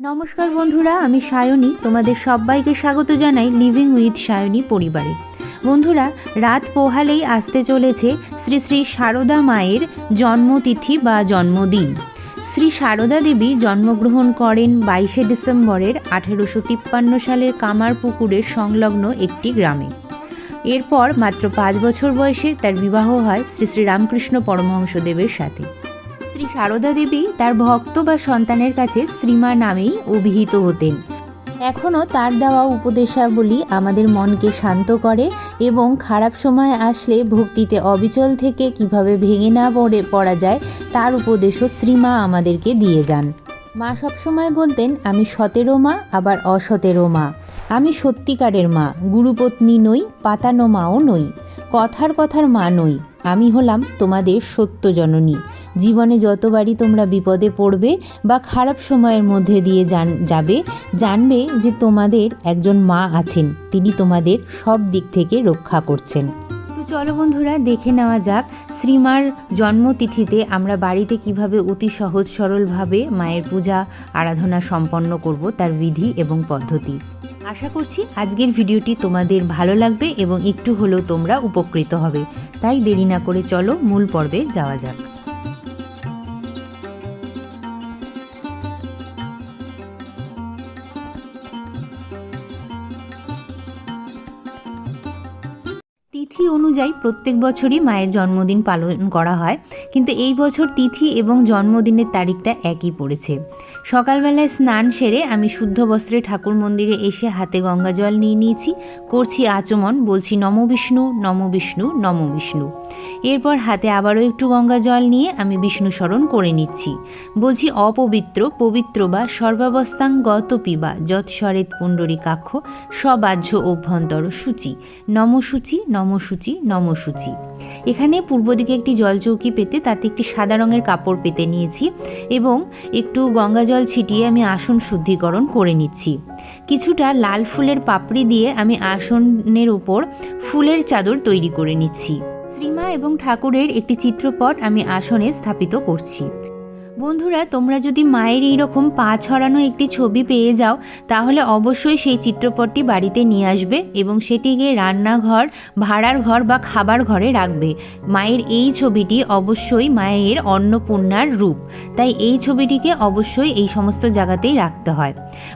নমস্কার বন্ধুরা, আমি সায়নী। তোমাদের সবাইকে স্বাগত জানাই লিভিং উইথ সায়নী পরিবারে। বন্ধুরা, রাত পোহালেই আসতে চলেছে শ্রী শ্রী সারদা মায়ের জন্মতিথি বা জন্মদিন। শ্রী সারদা দেবী জন্মগ্রহণ করেন বাইশে ডিসেম্বরের আঠেরোশো তিপ্পান্ন সালের কামারপুকুরের সংলগ্ন একটি গ্রামে। এরপর মাত্র পাঁচ বছর বয়সে তার বিবাহ হয় শ্রী শ্রী রামকৃষ্ণ পরমহংসদেবের সাথে। শ্রী সারদা দেবী তার ভক্ত বা সন্তানের কাছে শ্রীমা নামেই অভিহিত হতেন। এখনও তার দেওয়া উপদেশাবলী আমাদের মনকে শান্ত করে এবং খারাপ সময় আসলে ভক্তিতে অবিচল থেকে কীভাবে ভেঙে না পড়ে, পড়া যায়, তার উপদেশও শ্রীমা আমাদেরকে দিয়ে যান। মা সবসময় বলতেন, আমি সতেরো মা, আবার অসতেরো মা। আমি সত্যিকারের মা, গুরুপত্নী নই, পাতানো মাও নই। কথার কথার মা নই। আমি হলাম তোমাদের সত্য জননী জীবনে যতবারই তোমরা বিপদে পড়বে বা খারাপ সময়ের মধ্যে দিয়ে জান যাবে, জানবে যে তোমাদের একজন মা আছেন। তিনি তোমাদের সব দিক থেকে রক্ষা করছেন। তো চলো বন্ধুরা, দেখে নেওয়া যাক শ্রীমার জন্মতিথিতে আমরা বাড়িতে কীভাবে অতি সহজ সরলভাবে মায়ের পূজা, আরাধনা সম্পন্ন করব তার বিধি এবং পদ্ধতি। আশা করছি আজকের ভিডিওটি তোমাদের ভালো লাগবে এবং একটু হলেও তোমরা উপকৃত হবে। তাই দেরি না করে চলো মূল পর্বে যাওয়া যাক। তিথি অনুযায়ী প্রত্যেক বছরই মায়ের জন্মদিন পালন করা হয়। কিন্তু এই বছর তিথি এবং জন্মদিনের তারিখটা একই পড়েছে। সকালবেলায় স্নান সেরে আমি শুদ্ধ বস্ত্রে ঠাকুর মন্দিরে এসে হাতে গঙ্গা জল নিয়ে নিয়েছি। করছি আচমন, বলছি, নম বিষ্ণু নম বিষ্ণু নম বিষ্ণু। এরপর হাতে আবারও একটু গঙ্গা জল নিয়ে আমি বিষ্ণু স্মরণ করে নিচ্ছি। বলছি, অপবিত্র, পবিত্র বা সর্বাবস্থাং গত পিবা যৎস্বরেত পুণ্ডরীকাক্ষ সবাহ্য অভ্যন্তর সূচি। নমসূচি নমসূচি নমসূচি। এখানে পূর্ব দিকে একটি জলচৌকি পেতে তাতে একটি সাদা রঙের কাপড় পেতে নিয়েছি এবং একটু গঙ্গা জল ছিটিয়ে আমি আসন শুদ্ধিকরণ করে নিচ্ছি। কিছুটা লাল ফুলের পাপড়ি দিয়ে আমি আসনের উপর ফুলের চাদর তৈরি করে নিচ্ছি। শ্রীমা এবং ঠাকুরের একটি চিত্রপট আমি আসনে স্থাপিত করছি। বন্ধুরা, তোমরা যদি মায়ের এই রকম পা ছড়ানো একটি ছবি পেয়ে যাও, তাহলে অবশ্যই সেই চিত্রপটটি বাড়িতে নিয়ে আসবে এবং সেটিকে রান্নাঘর, ভাড়ার ঘর বা খাবার ঘরে রাখবে। মায়ের এই ছবিটি অবশ্যই মায়ের অন্নপূর্ণার রূপ। তাই এই ছবিটিকে অবশ্যই এই সমস্ত জায়গাতেই রাখতে হয়।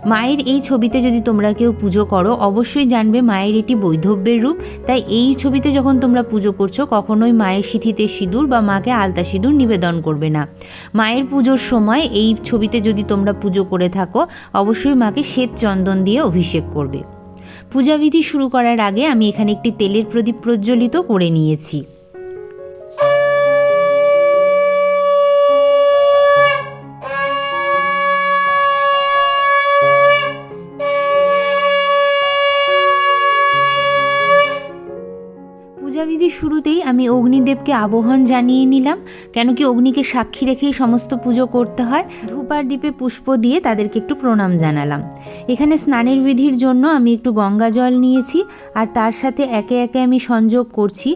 মায়ের এই ছবিতে যদি তোমরা কেউ পুজো করো, অবশ্যই জানবে মায়ের এটি বৈধব্যের রূপ। তাই এই ছবিতে যখন তোমরা পুজো করছ, কখনোই মায়ের সিথিতে সিঁদুর বা মাকে আলতা সিঁদুর নিবেদন করবে না। মায়ের পুজোর সময় এই ছবিতে যদি তোমরা পুজো করে থাকো, অবশ্যই মাকে শ্বেত চন্দন দিয়ে অভিষেক করবে। পূজাবিধি শুরু করার আগে আমি এখানে একটি তেলের প্রদীপ প্রজ্বলিত করে নিয়েছি। শুরুতেই আমি অগ্নিদেবকে আবহন জানিয়ে নিলাম, কেন কি অগ্নিকে সাক্ষী রেখেই সমস্ত পুজো করতে হয়। ধূপার দ্বীপে পুষ্প দিয়ে তাদেরকে একটু প্রণাম জানালাম। এখানে স্নানের বিধির জন্য আমি একটু গঙ্গা জল নিয়েছি, আর তার সাথে একে একে আমি সংযোগ করছি।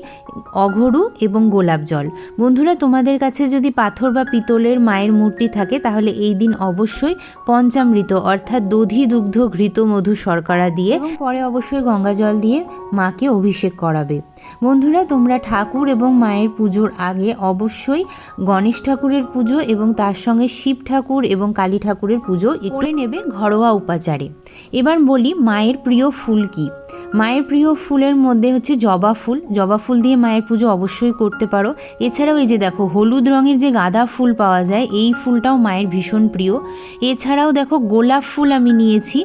অঘরু এবং গোলাপ জল। বন্ধুরা, তোমাদের কাছে যদি পাথর বা পিতলের মায়ের মূর্তি থাকে, তাহলে এই দিন অবশ্যই পঞ্চামৃত, অর্থাৎ দধি দুগ্ধ ঘৃত মধু শর্করা দিয়ে পরে অবশ্যই গঙ্গা জল দিয়ে মাকে অভিষেক করাবে। বন্ধুরা, তোমরা ঠাকুর এবং মায়ের পুজোর আগে অবশ্যই গণেশ ঠাকুরের পুজো এবং তার সঙ্গে শিব ঠাকুর এবং কালী ঠাকুরের পুজো করে নেবে ঘরোয়া উপাচারে। এবার বলি, মায়ের প্রিয় ফুল কি? মায়ের প্রিয় ফুলের মধ্যে হচ্ছে জবা ফুল। জবা ফুল দিয়ে মায়ের পুজো অবশ্যই করতে পারো। এছাড়াও এই যে দেখো, হলুদ রঙের যে গাঁদা ফুল পাওয়া যায়, এই ফুলটাও মায়ের ভীষণ প্রিয়। এছাড়াও দেখো, গোলাপ ফুল আমি নিয়েছি।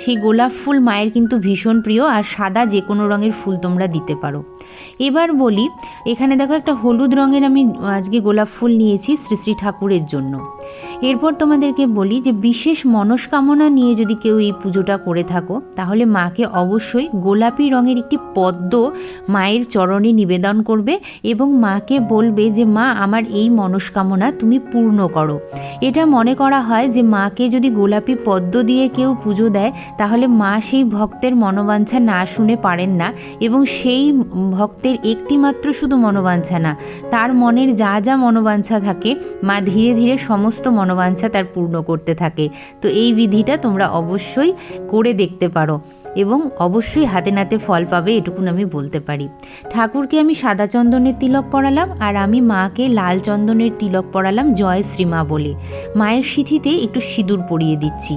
সেই গোলাপ ফুল মায়ের কিন্তু ভীষণ প্রিয় আর সাদা যে কোনো রঙের ফুল তোমরা দিতে পারো। এবার বলি, এখানে দেখো একটা হলুদ রঙের আমি আজকে গোলাপ ফুল নিয়েছি শ্রী শ্রী ঠাকুরের জন্য। এরপর তোমাদেরকে বলি যে বিশেষ মনস্কামনা নিয়ে যদি কেউ এই পুজোটা করে থাকো, তাহলে মাকে অবশ্যই গোলাপি রঙের একটি পদ্ম মায়ের চরণে নিবেদন করবে এবং মাকে বলবে যে, মা, আমার এই মনস্কামনা তুমি পূর্ণ করো। এটা মনে করা হয় যে মাকে যদি গোলাপি পদ্ম দিয়ে কেউ পুজো দেয়, তাহলে মা সেই ভক্তের মনোবাঞ্ছা না শুনে পারেন না এবং সেই ভক্তের একটিমাত্র শুধু মনোবাঞ্ছা না, তার মনের যা যা মনোবাঞ্ছা থাকে, মা ধীরে ধীরে সমস্ত মনোবাঞ্ছা মনোবাঞ্ছা তার পূর্ণ করতে থাকে। তো এই বিধিটা তোমরা অবশ্যই করে দেখতে পারো এবং অবশ্যই হাতে নাতে ফল পাবে এটুকুন আমি বলতে পারি। ঠাকুরকে আমি সাদা চন্দনের তিলক পরালাম আর আমি মাকে লাল চন্দনের তিলক পরালাম জয় শ্রীমা বলে। মায়ের সিথিতে একটু সিঁদুর পরিয়ে দিচ্ছি।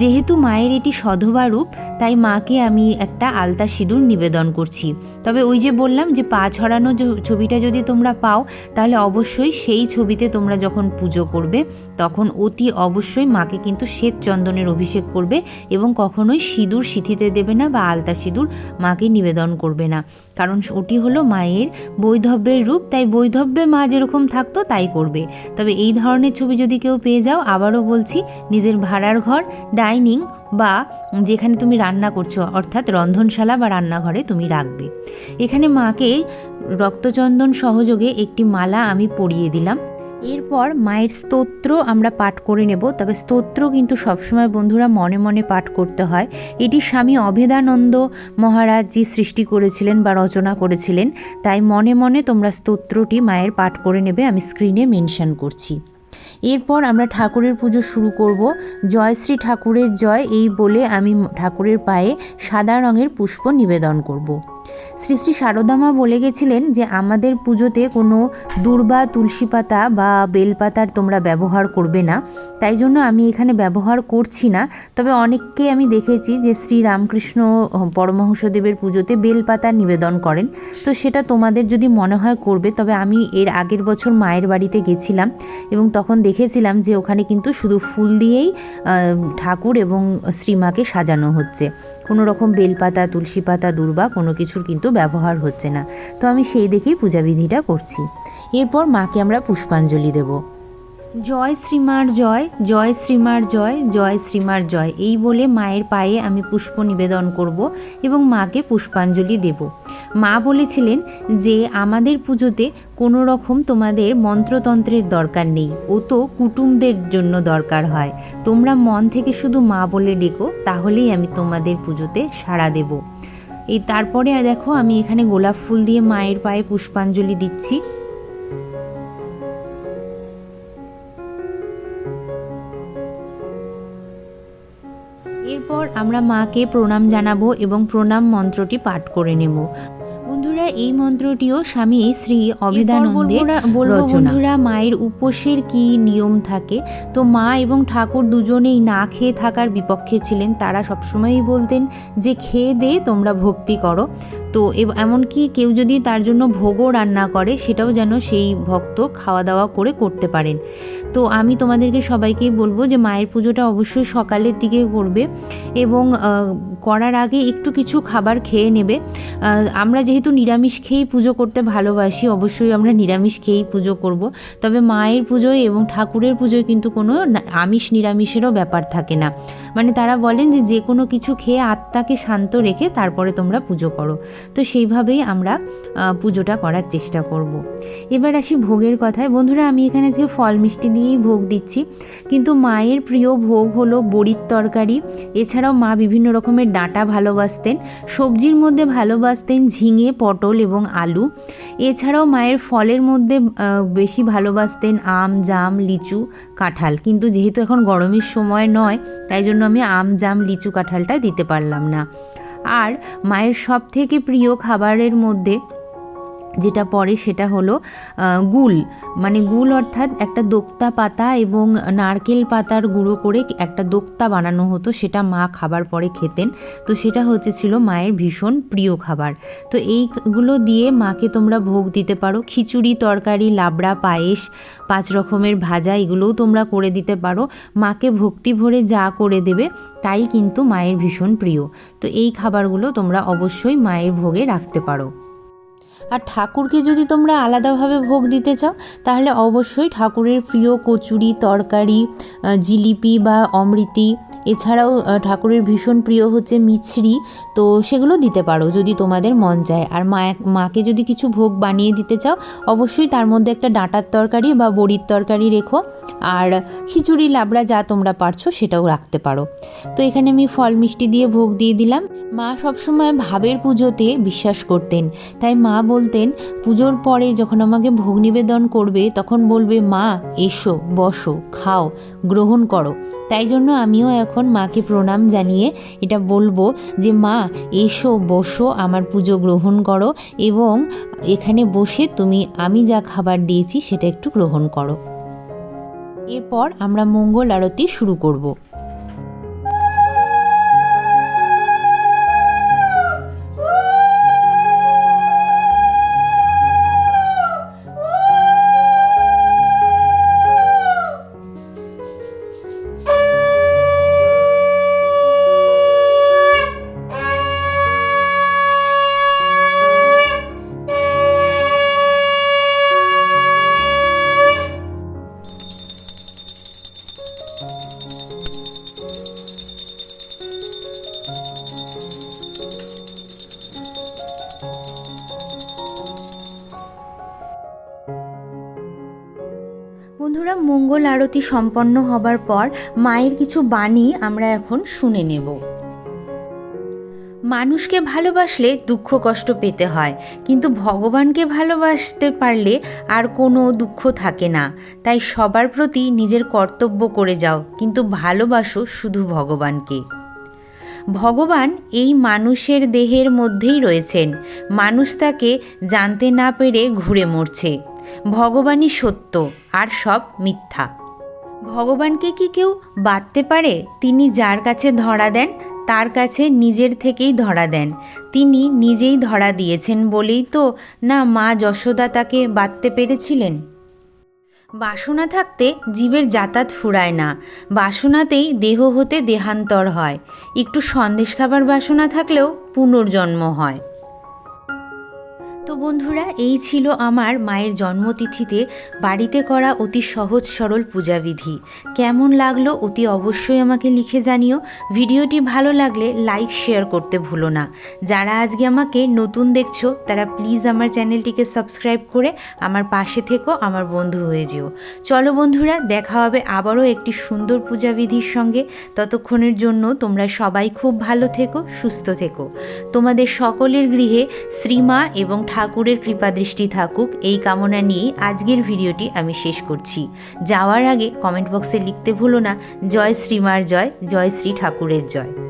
যেহেতু মায়ের এটি সধবা রূপ, তাই মাকে আমি একটা আলতা সিঁদুর নিবেদন করছি। তবে ওই যে বললাম যে পা ছড়ানো ছবিটা যদি তোমরা পাও, তাহলে অবশ্যই সেই ছবিতে তোমরা যখন পুজো করবে, তখন অতি অবশ্যই মাকে কিন্তু শ্বেত চন্দনের অভিষেক করবে এবং কখনোই সিঁদুর সিথিতে দেবে না বা আলতা সিঁদুর মাকে নিবেদন করবে না। কারণ ওটি হলো মায়ের বৈধব্যের রূপ, তাই বৈধব্যে মা যেরকম থাকতো তাই করবে। তবে এই ধরনের ছবি যদি কেউ পেয়ে যাও, আবারও বলছি, নিজের ভাড়ার ঘর, ডাইনিং বা যেখানে তুমি রান্না করছ, অর্থাৎ রন্ধনশালা বা রান্নাঘরে তুমি রাখবে। এখানে মাকে রক্তচন্দন সহযোগে একটি মালা আমি পরিয়ে দিলাম। এরপর মায়ের স্তোত্র আমরা পাঠ করে নেব, তবে স্তোত্র কিন্তু সবসময় বন্ধুরা মনে মনে পাঠ করতে হয়। এটি স্বামী অভেদানন্দ মহারাজ যে সৃষ্টি করেছিলেন বা রচনা করেছিলেন, তাই মনে মনে তোমরা স্তোত্রটি মায়ের পাঠ করে নেবে, আমি স্ক্রিনে মেনশন করছি। এরপর আমরা ঠাকুরের পুজো শুরু করব। জয়শ্রী ঠাকুরের জয়, এই বলে আমি ঠাকুরের পায়ে সাদা রঙের পুষ্প নিবেদন করব। শ্রী শ্রী শারদামা বলে গেছিলেন যে আমাদের পুজোতে কোনো দূর্বা, তুলসী পাতা বা বেলপাতার তোমরা ব্যবহার করবে না। তাই জন্য আমি এখানে ব্যবহার করছি না। তবে অনেককে আমি দেখেছি যে শ্রী রামকৃষ্ণ পরমহংসদেবের পুজোতে বেলপাতা নিবেদন করেন। তো সেটা তোমাদের যদি মনে হয় করবে, তবে আমি এর আগের বছর মায়ের বাড়িতে গেছিলাম এবং তখন দেখেছিলাম যে ওখানে কিন্তু শুধু ফুল দিয়েই ঠাকুর এবং শ্রীমাকে সাজানো হচ্ছে। কোনো রকম বেলপাতা তুলসী পাতা, দুর্বা কোনো কিছুর কিন্তু ব্যবহার হচ্ছে না। তো আমি সেই দেখেই পূজাবিধিটা করছি। এরপর মাকে আমরা পুষ্পাঞ্জলি দেবো। জয় শ্রীমার জয় জয় শ্রীমার জয় জয় শ্রীমার জয়, এই বলে মায়ের পায়ে আমি পুষ্প নিবেদন করব এবং মাকে পুষ্পাঞ্জলি দেব। মা বলেছিলেন যে, আমাদের পুজোতে কোনো রকম তোমাদের মন্ত্রতন্ত্রের দরকার নেই। ও তো কুটুমদের জন্য দরকার হয়। তোমরা মন থেকে শুধু মা বলে ডেকো, তাহলেই আমি তোমাদের পুজোতে সাড়া দেব। এই তারপরে দেখো আমি এখানে গোলাপ ফুল দিয়ে মায়ের পায়ে পুষ্পাঞ্জলি দিচ্ছি। এরপর আমরা মাকে প্রণাম জানাব এবং প্রণাম মন্ত্রটি পাঠ করে নেব। এই মন্ত্রটিও স্বামী শ্রী অভেদানন্দের বন্ধুরা মায়ের উপোসের কি নিয়ম থাকে? তো মা এবং ঠাকুর দুজনেই না খেয়ে থাকার বিপক্ষে ছিলেন। তারা সবসময়ই বলতেন যে খেয়ে দে তোমরা ভক্তি করো। তো এমনকি কেউ যদি তার জন্য ভোগও রান্না করে সেটাও যেন সেই ভক্ত খাওয়া দাওয়া করে করতে পারেন। তো আমি তোমাদেরকে সবাইকেই বলব যে মায়ের পুজোটা অবশ্যই সকালের দিকে করবে এবং করার আগে একটু কিছু খাবার খেয়ে নেবে। আমরা যেহেতু নিরামিষ খেয়েই পুজো করতে ভালোবাসি, অবশ্যই আমরা নিরামিষ খেয়েই পুজো করব। তবে মায়ের পুজোয় এবং ঠাকুরের পুজোয় কিন্তু কোনো আমিষ নিরামিষেরও ব্যাপার থাকে না। মানে তারা বলেন যে যে কোনো কিছু খেয়ে আত্মাকে শান্ত রেখে তারপরে তোমরা পুজো করো। তো সেইভাবেই আমরা পুজোটা করার চেষ্টা করব। এবার আসি ভোগের কথায়। বন্ধুরা, আমি এখানে আজকে ফল মিষ্টি দিয়েই ভোগ দিচ্ছি। কিন্তু মায়ের প্রিয় ভোগ হলো বড়ির তরকারি। এছাড়াও মা বিভিন্ন রকমের ডাঁটা ভালোবাসতেন, সবজির মধ্যে ভালোবাসতেন ঝিঙে, পটল এবং আলু। এছাড়াও মায়ের ফলের মধ্যে বেশি ভালোবাসতেন আম, জাম, লিচু, কাঁঠাল। কিন্তু যেহেতু এখন গরমের সময় নয়, তাই জন্য আমি আম, জাম, লিচু, কাঁঠালটা দিতে পারলাম না। আর মায়ের সব থেকে প্রিয় খাবারের মধ্যে যেটা পরে সেটা হলো গুল। মানে গুল অর্থাৎ একটা দোক্তা পাতা এবং নারকেল পাতার গুঁড়ো করে একটা দোক্তা বানানো হতো, সেটা মা খাবার পরে খেতেন। তো সেটা হচ্ছে ছিল মায়ের ভীষণ প্রিয় খাবার। তো এইগুলো দিয়ে মাকে তোমরা ভোগ দিতে পারো। খিচুড়ি, তরকারি, লাবড়া, পায়েস, পাঁচ রকমের ভাজা, এগুলোও তোমরা করে দিতে পারো। মাকে ভক্তি ভরে যা করে দেবে, তাই কিন্তু মায়ের ভীষণ প্রিয়। তো এই খাবারগুলো তোমরা অবশ্যই মায়ের ভোগে রাখতে পারো। আর ঠাকুরকে যদি তোমরা আলাদাভাবে ভোগ দিতে চাও, তাহলে অবশ্যই ঠাকুরের প্রিয় কচুরি, তরকারি জিলিপি বা অমৃতি, এছাড়াও ঠাকুরের ভীষণ প্রিয় হচ্ছে মিছরি, তো সেগুলো দিতে পারো যদি তোমাদের মন যায়। আর মা, মাকে যদি কিছু ভোগ বানিয়ে দিতে চাও, অবশ্যই তার মধ্যে একটা ডাঁটার তরকারি বা বড়ির তরকারি রেখো। আর খিচুড়ি, লাবড়া যা তোমরা পারছ সেটাও রাখতে পারো। তো এখানে আমি ফল মিষ্টি দিয়ে ভোগ দিয়ে দিলাম। মা সবসময় ভাবের পুজোতে বিশ্বাস করতেন। তাই মা বলতেন, পুজোর পরে যখন আমাকে ভোগ নিবেদন করবে, তখন বলবে, মা, এসো, বসো, খাও, গ্রহণ করো। তাই জন্য আমিও এখন মাকে প্রণাম জানিয়ে এটা বলব যে, মা, এসো, বসো, আমার পুজো গ্রহণ করো এবং এখানে বসে তুমি, আমি যা খাবার দিয়েছি সেটা একটু গ্রহণ করো। এরপর আমরা মঙ্গল আরতি শুরু করব। আরতি সম্পন্ন হবার পর মায়ের কিছু বাণী আমরা এখন শুনে নেব। মানুষকে ভালোবাসলে দুঃখ কষ্ট পেতে হয়, কিন্তু ভগবানকে ভালোবাসতে পারলে আর কোনো দুঃখ থাকে না। তাই সবার প্রতি নিজের কর্তব্য করে যাও, কিন্তু ভালোবাসো শুধু ভগবানকে। ভগবান এই মানুষের দেহের মধ্যেই রয়েছেন। মানুষ তাকে জানতে না পেরে ঘুরে মরছে। ভগবানই সত্য, আর সব মিথ্যা। ভগবানকে কি কেউ বাঁধতে পারে? তিনি যার কাছে ধরা দেন, তার কাছে নিজের থেকেই ধরা দেন। তিনি নিজেই ধরা দিয়েছেন বলেই তো না মা যশোদা তাকে বাঁধতে পেরেছিলেন? বাসনা থাকতে জীবের যাতায়াত ফুরায় না। বাসনাতেই দেহ হতে দেহান্তর হয়। একটু সন্দেশ খাবার বাসনা থাকলেও পুনর্জন্ম হয়। বন্ধুরা, এই ছিল আমার মায়ের জন্মতিথিতে বাড়িতে করা অতি সহজ সরল পূজাবিধি। কেমন লাগল অতি অবশ্যই আমাকে লিখে জানিও। ভিডিওটি ভালো লাগলে লাইক, শেয়ার করতে ভুলো না। যারা আজকে আমাকে নতুন দেখছ, তারা প্লিজ আমার চ্যানেলটিকে সাবস্ক্রাইব করে আমার পাশে থেকো, আমার বন্ধু হয়ে যেও। চলো বন্ধুরা, দেখা হবে আবারও একটি সুন্দর পূজাবিধির সঙ্গে। ততক্ষণের জন্য তোমরা সবাই খুব ভালো থেকো, সুস্থ থেকো। তোমাদের সকলের গৃহে শ্রীমা এবং ঠাকুরের কৃপাদৃষ্টি থাকুক, এই কামনা নিয়ে আজকের ভিডিওটি আমি শেষ করছি। যাওয়ার আগে কমেন্ট বক্সে লিখতে ভুলো না, জয় শ্রীমার জয় জয় শ্রী ঠাকুরের জয়।